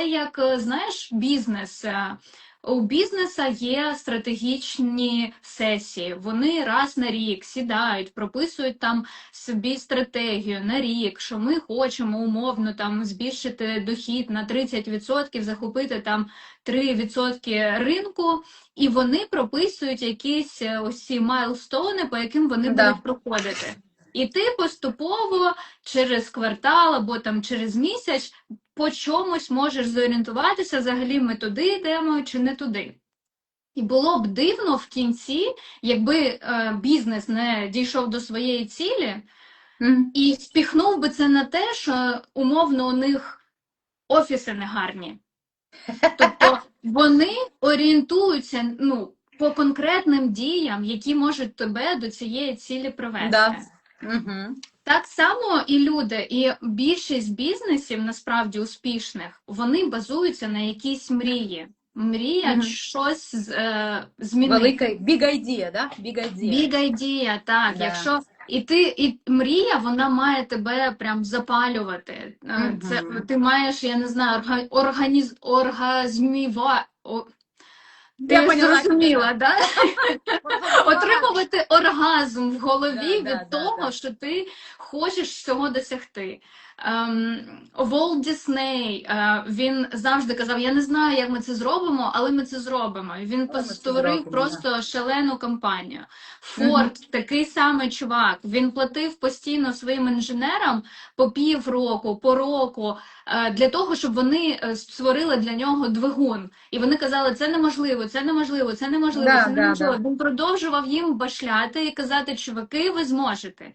це як, е, знаєш, бізнес. Е, У бізнеса є стратегічні сесії. Вони раз на рік сідають, прописують там собі стратегію на рік, що ми хочемо умовно там збільшити дохід на 30%, захопити там 3% ринку, і вони прописують якісь е, ось ці по яким вони Да. будуть проходити. І ти поступово через квартал або там через місяць по чомусь можеш зорієнтуватися, взагалі ми туди йдемо чи не туди. І було б дивно в кінці, якби е, бізнес не дійшов до своєї цілі і спіхнув би це на те, що умовно у них офіси негарні. Тобто вони орієнтуються ну, по конкретним діям, які можуть тебе до цієї цілі привести. Да. Мгм. Так само і люди, і більшість бізнесів насправді успішних, вони базуються на якійсь мрії. Мріять Мгм. щось з- е, змінити. Велика big idea, да? Big idea. Біг ідея, так. Да. Якщо і ти, і мрія, вона має тебе прям запалювати. Е, Це ти маєш, я не знаю, орга, організ, оргазміва. Я поняла, зрозуміла, да? Отримувати оргазм в голові Да, від да, того, да. що ти хочеш цього досягти. Ем, Волт Дісней, е, він завжди казав: Я не знаю, як ми це зробимо, але ми це зробимо. І він Але створив зробимо, просто шалену кампанію. Форд, такий самий чувак. Він платив постійно своїм інженерам по півроку, по року е, для того, щоб вони е, створили для нього двигун. І вони казали, це неможливо, це неможливо, це неможливо, Да, це да, да. Він продовжував їм башляти і казати, чуваки, ви зможете.